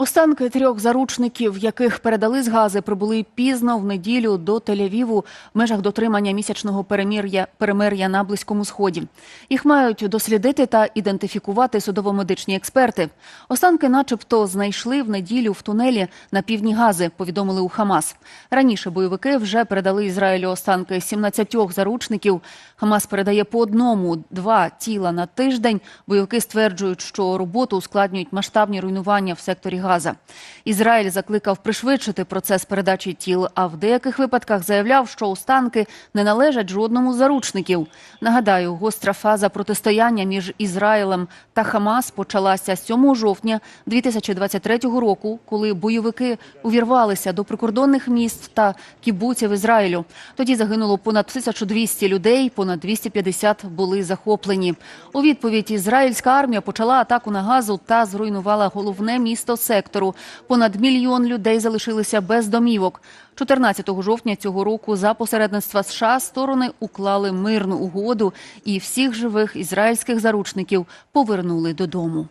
Останки трьох заручників, яких передали з Гази, прибули пізно в неділю до Тель-Авіву в межах дотримання місячного перемир'я перемир'я на Близькому Сході. Їх мають дослідити та ідентифікувати судово-медичні експерти. Останки, начебто, знайшли в неділю в тунелі на півдні Гази. Повідомили у Хамас. Раніше бойовики вже передали Ізраїлю останки 17 заручників. Хамас передає по одному два тіла на тиждень. Бойовики стверджують, що роботу ускладнюють масштабні руйнування в секторі Газа. Ізраїль закликав пришвидшити процес передачі тіл, а в деяких випадках заявляв, що останки не належать жодному з заручників. Нагадаю, гостра фаза протистояння між Ізраїлем та Хамас почалася 7 жовтня 2023 року, коли бойовики увірвалися до прикордонних міст та кібуців Ізраїлю. Тоді загинуло понад 1200 людей, понад 250 були захоплені. У відповідь ізраїльська армія почала атаку на газу та зруйнувала головне місто сектору. Понад мільйон людей залишилися без домівок. 14 жовтня цього року за посередництва США сторони уклали мирну угоду і всіх живих ізраїльських заручників повернули додому.